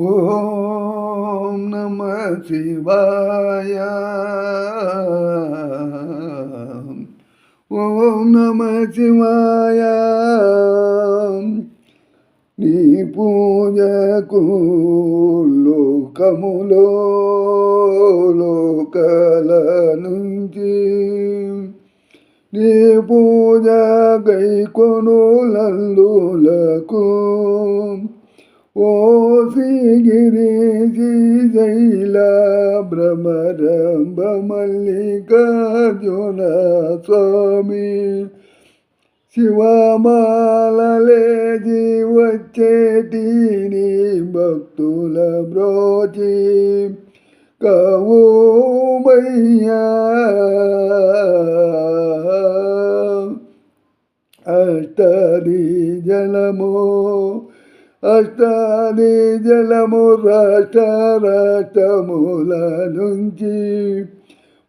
ఓం నమ శివాయ. ఓం నమ శివాయ. నీ పూజకు లోకములో లోకల నుంచి నీ పూజ గైకొనులందులకు లల్లులకు శ్రీగిరి శ్రీశైల భ్రమరంభ మల్లికార్జున స్వామి. శివమాలలే జీవచ్చేటి నీ భక్తుల బ్రోచి. కవోమయ్యా అష్టది జలము అష్టాది జలము రాష్ట్ర రాష్ట్రముల నుంచి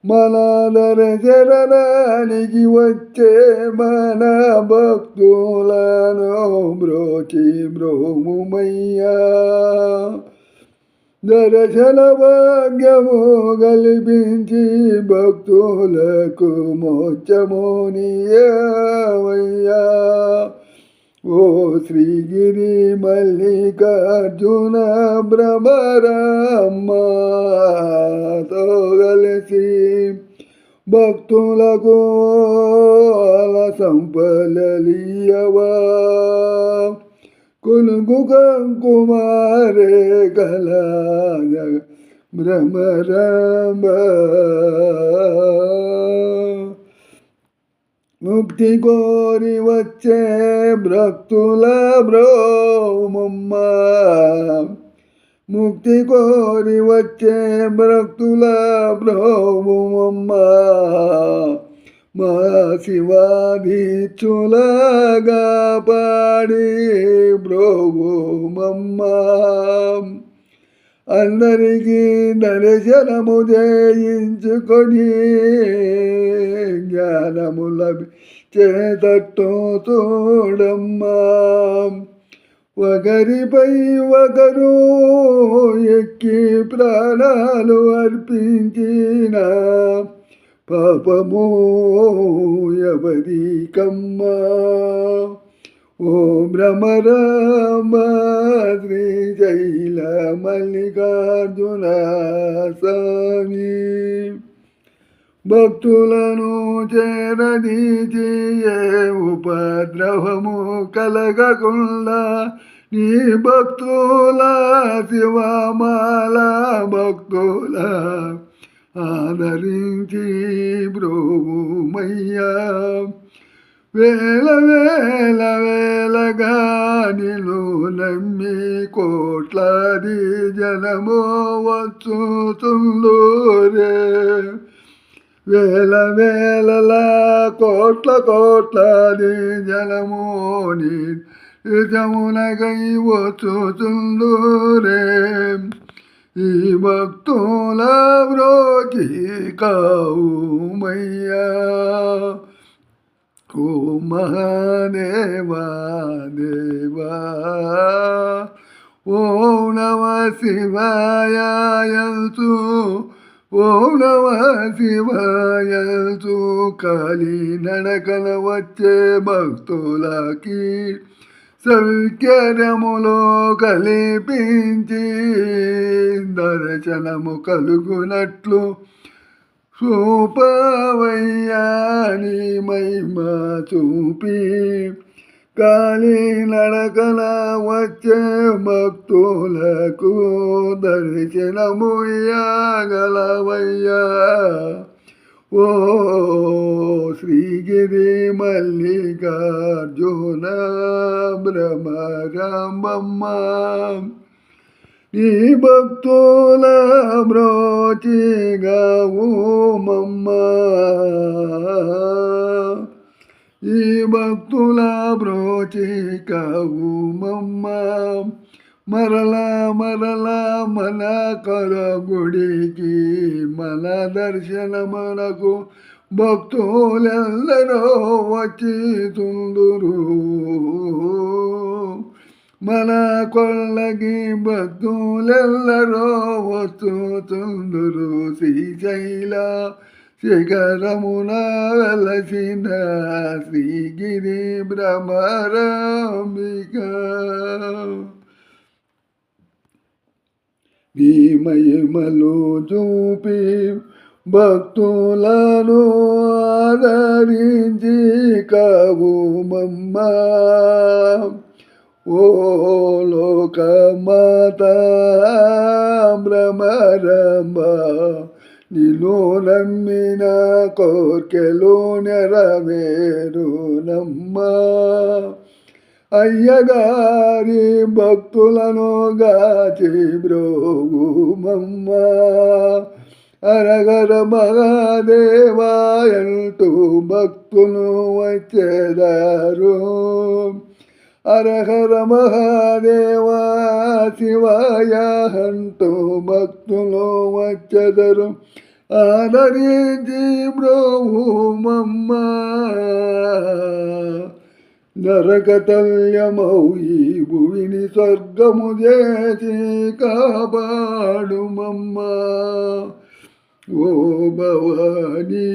మన దర్శనానికి వచ్చే మన భక్తులను బ్రోచి బ్రోముమయ్యా దర్శన భాగ్యము కల్పించి భక్తులకు మోచమోనియవయ్యా ఓ శ్రీగిరి మల్లికార్జున భ్రమరమ్మతో కలిసి భక్తులకు అల సంపలలియవా కొలుగు కుమారే కల భ్రమరాంబ. ముక్తి కోరి వచ్చే భక్తుల బ్రోమమ్మ ముక్తి కోరి వచ్చే భక్తుల బ్రోమమ్మ మా శివాదీచులగా పాడి బ్రోమమ్మ అందరికీ దర్శనము చేయించుకొని జ్ఞానము లభించేటట్టు చూడమ్మా ఒకరిపై ఒకరు ఎక్కి ప్రాణాలు అర్పించిన పాపము ఎవరికమ్మా? ఓ భ్రమరామ జైల మల్లికార్జున స్వామి. భక్తులను చేరదీచి ఏ ఉపద్రవము కలగకుండా నీ భక్తుల శివమాల భక్తుల ఆదరించి బ్రోమయ్యా వేల వేల వేలగా నిలునమ్మి కోట్లాది జనము వచ్చుతుందూరే. వేల వేలల కోట్ల కోట్లాది జనము నిజమునగై వచ్చుతుందూరే. ఈ భక్తుల వ్రోకి కావుమయ్యా. ఓ మహాదేవా దేవా ఓ నమ శివాయంతు ఓ నమ శివాయంతు కాలి నడకల వచ్చే భక్తులకి సౌఖ్యములో కలిపించి దర్శనము కలుగునట్లు చూపవయ్యాని చూపి కాలి నడకన వచ్చే భక్తులకు దర్శనముయ్యగలవయ్యా ఓ శ్రీగిరి మల్లికార్జున భ్రమరాంబమ్మ నీ భక్తుల బ్రోచిగావు మమ్మ ఈ భక్తుల బ్రోచికవు మమ్మ మరలా మరలా మన కర గుడికి మన దర్శనమునకు భక్తులెల్లరో వచ్చి తుందురు మన కొల్లకి భక్తులెల్లరో వస్తుతుందురు శ్రీశైల శిఖరమున వెలసిన శ్రీగిరి భ్రమరాంబిక నీ మహిమలు చూపి భక్తులను ఆదరించి కావు మమ్మ ఓ లోకమాత భ్రమరమ్మ నిన్ను నమ్మిన కోర్కెలు నెరవేరు అయ్యగారి భక్తులను గాచి బ్రోగుమమ్మ అరగర మహాదేవాయంటూ భక్తులు వచ్చేదారు. అరహర మహాదేవా శివాయ అంటూ భక్తులు వచ్చెదరు ఆదరించి బ్రోహుమమ్మ నరకతల్యమౌ ఈ భువిని స్వర్గము చేసి కాపాడుమమ్మ ఓ భవానీ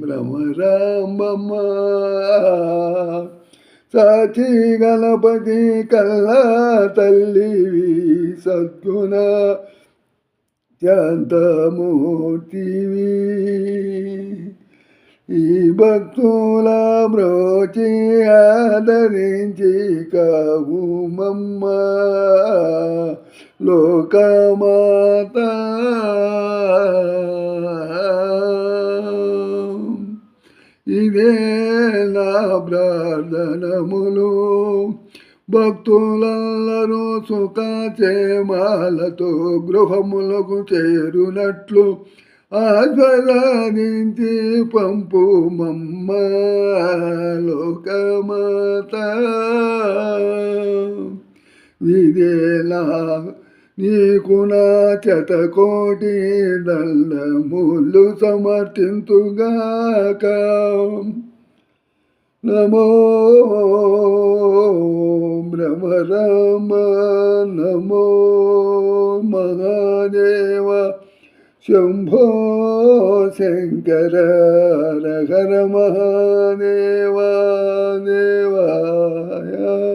భ్రమరాంబమ్మ సాచి గణపతి కల్లా తల్లివి సద్గుణ శాంతమూర్తివి ఈ భక్తుల బ్రోచి ఆదరించి కావు మమ్మ లోకమాత. ఇదే నా ప్రార్థనములు భక్తులందరూ సుఖచేమాలతో గృహములకు చేరునట్లు ఆస్వాదించి పంపు మమ్మ లోకమాత. విదేలా నీకు నా శతకోటి దండములు సమర్థింతుగాక Namo Brahma Rama Namo Mahadeva Shambho Sankara Nagara Mahadeva Devaya